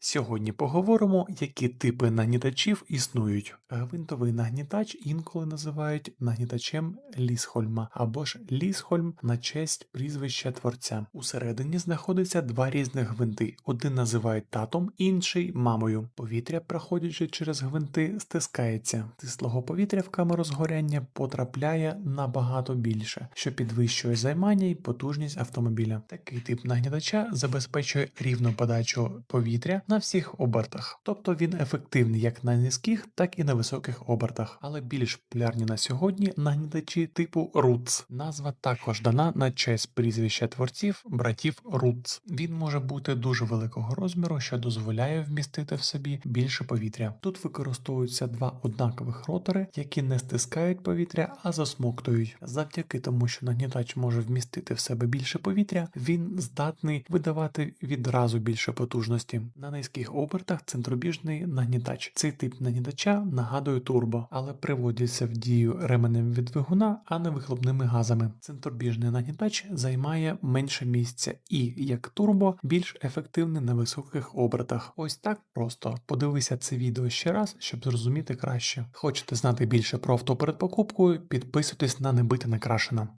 Сьогодні поговоримо, які типи нагнітачів існують. Гвинтовий нагнітач інколи називають нагнітачем Лісхольма або ж Лісхольм на честь прізвища творця. Усередині знаходиться два різних гвинти. Один називають татом, інший мамою. Повітря, проходячи через гвинти, стискається. Тислого повітря в камеру згоряння потрапляє набагато більше, що підвищує займання і потужність автомобіля. Такий тип нагнітача забезпечує рівну подачу повітря на всіх обертах, тобто він ефективний як на низьких, так і на високих обертах. Але більш популярні на сьогодні нагнітачі типу RUTS. Назва також дана на честь прізвища творців братів RUTS. Він може бути дуже великого розміру, що дозволяє вмістити в собі більше повітря. Тут використовуються два однакових ротори, які не стискають повітря, а засмоктують. Завдяки тому, що нагнітач може вмістити в себе більше повітря, він здатний видавати відразу більше потужності. На низьких обертах центробіжний нагнітач. Цей тип нагнітача нагадує турбо, але приводиться в дію ременем від двигуна, а не вихлопними газами. Центробіжний нагнітач займає менше місця і, як турбо, більш ефективний на високих обертах. Ось так просто. Подивися це відео ще раз, щоб зрозуміти краще. Хочете знати більше про авто перед покупкою? Підписуйтесь на Небити Накрашена.